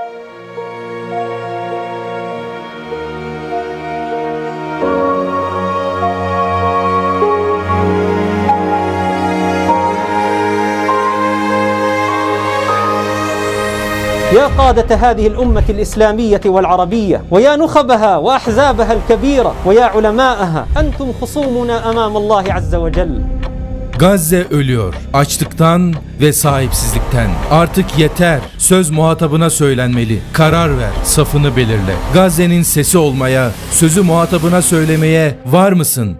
يا قادة هذه الأمة الإسلامية والعربية ويا نخبها وأحزابها الكبيرة ويا علماءها أنتم خصومنا أمام الله عز وجل. Gazze ölüyor. Açlıktan ve sahipsizlikten. Artık yeter. Söz muhatabına söylenmeli. Karar ver. Safını belirle. Gazze'nin sesi olmaya, sözü muhatabına söylemeye var mısın?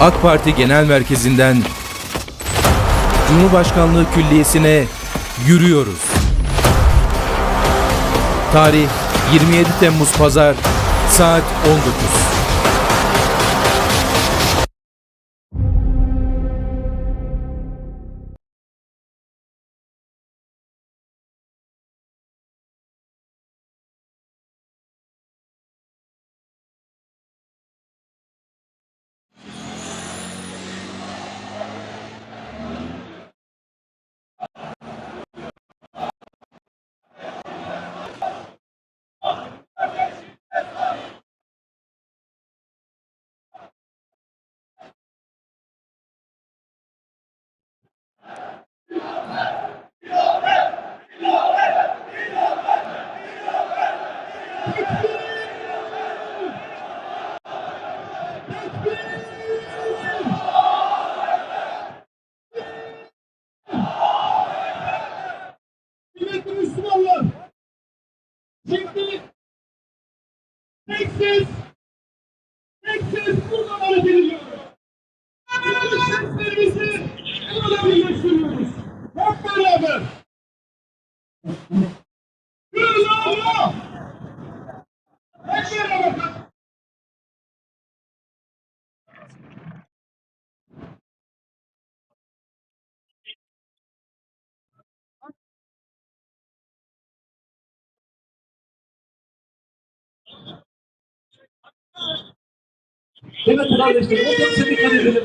AK Parti Genel Merkezi'nden Cumhurbaşkanlığı Külliyesi'ne yürüyoruz. Tarih 27 Temmuz Pazar saat 19. Evet kardeşlerim, otobüse dikkat edelim.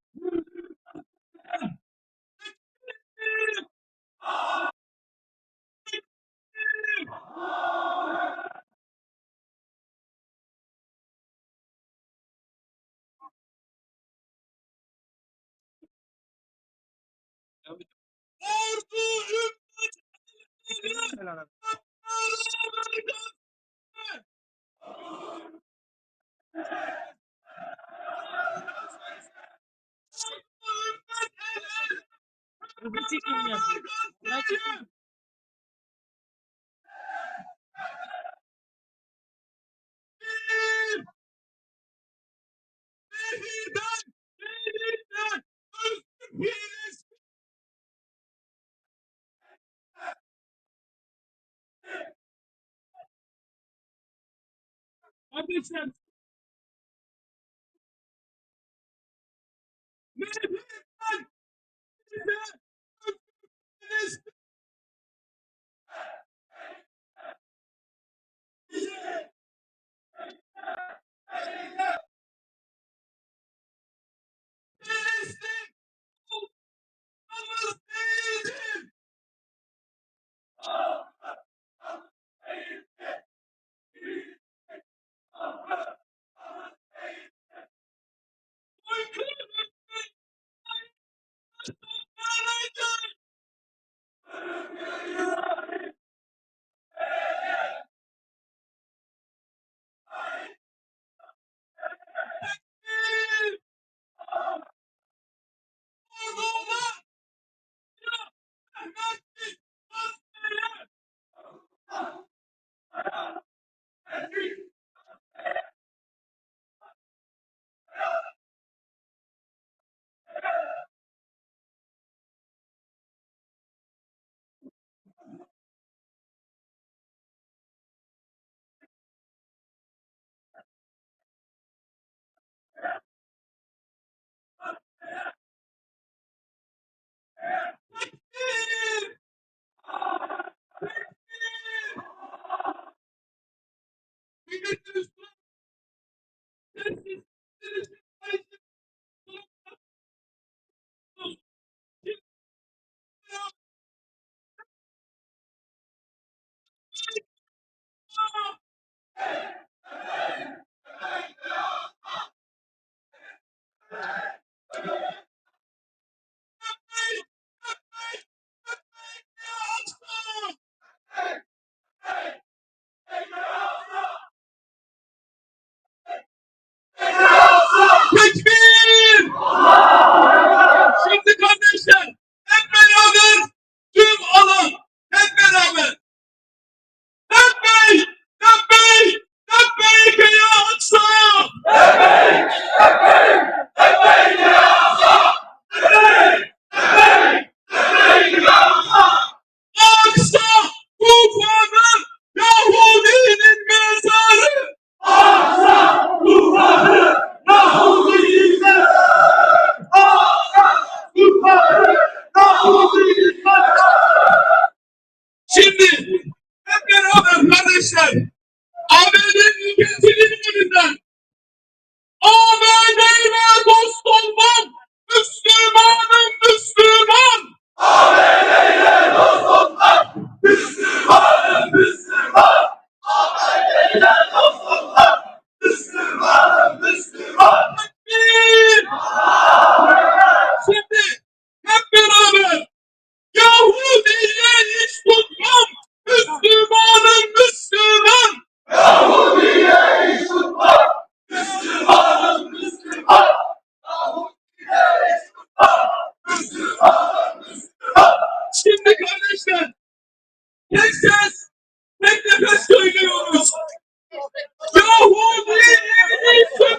You'll be chicken, yes. Now chicken. I'll be chicken. Maybe, maybe is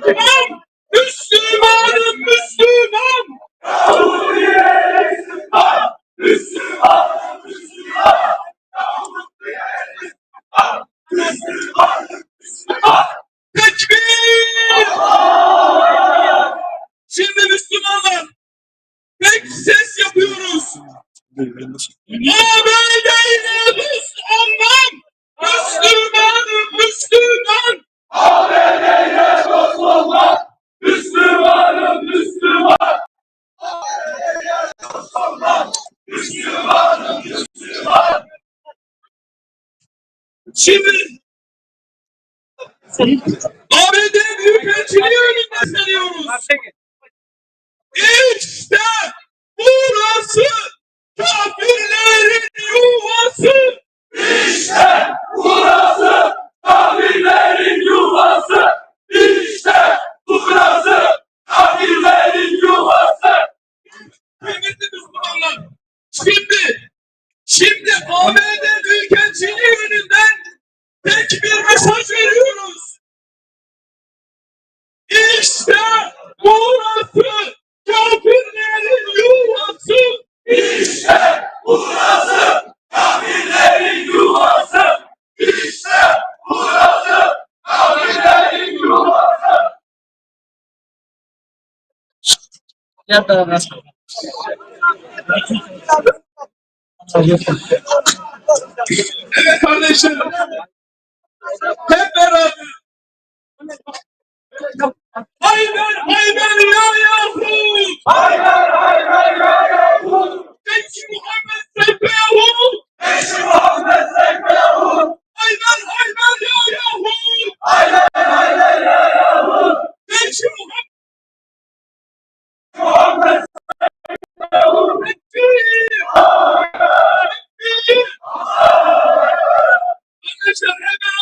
Yeah. Şimdi ABD Büyükelçiliği önünde seriyoruz. İşte burası kafirlerin yuvası. İşte burası kafirlerin yuvası. İşte burası kafirlerin yuvası. Kıymetli Müslümanlar, şimdi, şimdi ABD Büyükelçiliği önünden tek bir mesaj veriyoruz. İşte burası kafirlerin yuvası. İşte burası kafirlerin yuvası. İşte burası kafirlerin yuvası. Evet kardeşlerim. Hep beraber. Hayber hayber ya Yahud! Hayber hayber ya Yahud! Genç Muhammed Seyfi Yahud! Genç Muhammed Seyfi Yahud! Hayber hayber ya Yahud! Hayber hayber ya Yahud! Genç Muhammed Muhammed Seyfi Yahud! Hayber! Hayber! Hayber!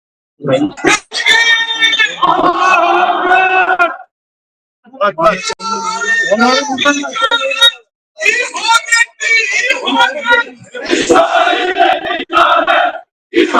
Bak bak. Onları buradan Şimdi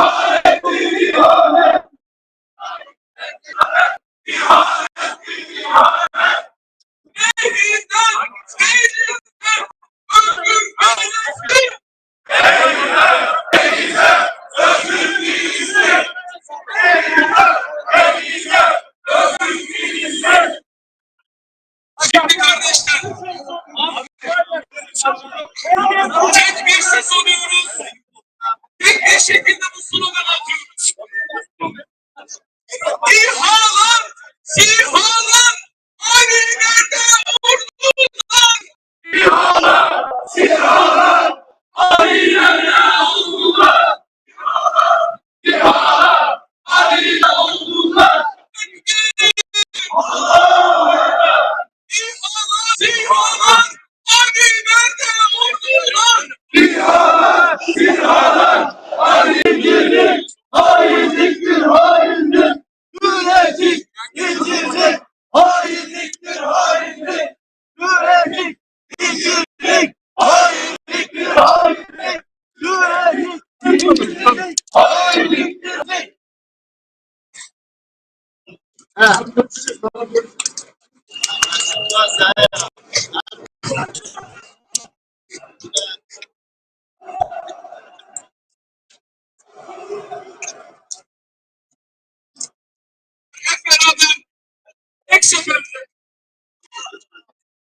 tek seferde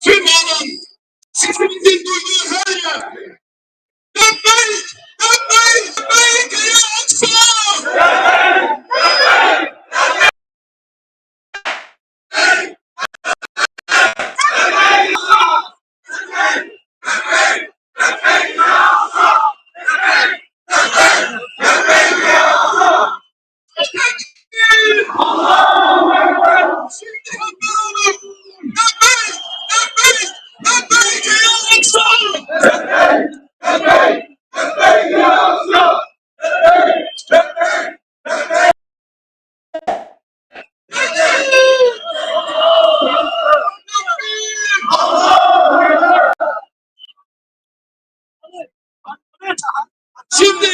tüm alan sesimizin duyduğu her yer Lebbeyk! Lebbeyk! Lebbeyk ya Aksa! Şimdi hep beraber Lebbeyk! Lebbeyk! Lebbeyk ya Aksa! Şimdi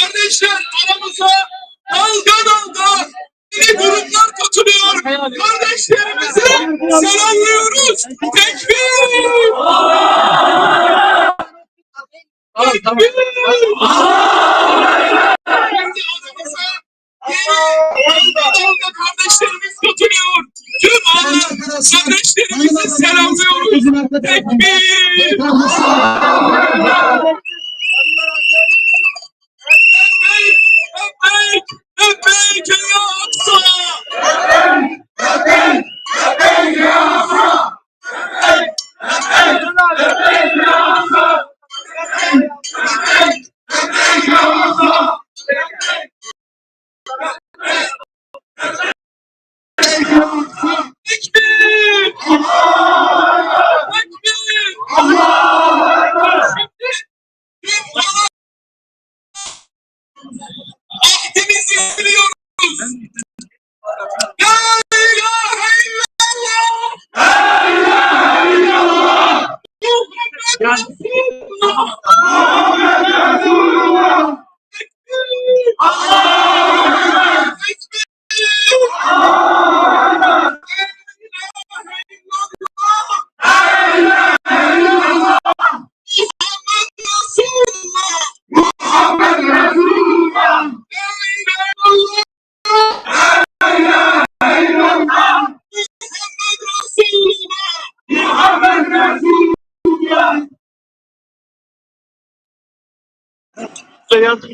kardeşler aramıza dalga dalga yeni gruplar katılıyor. Kardeşlerimizi selamlıyoruz. Dalga dalga kardeşlerimiz katılıyor. Tüm Allah kardeşlerimizi selamlıyoruz. Tekbir! Lebbeyk! Lebbeyk! Lebbeyk ya Aksa! Tekbir!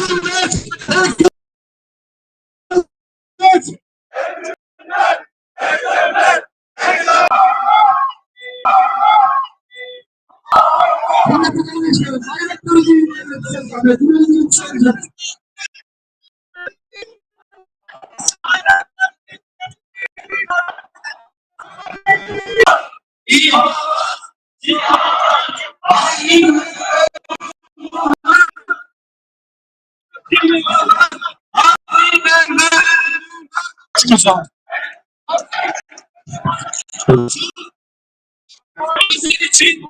lütfen bana şöyle için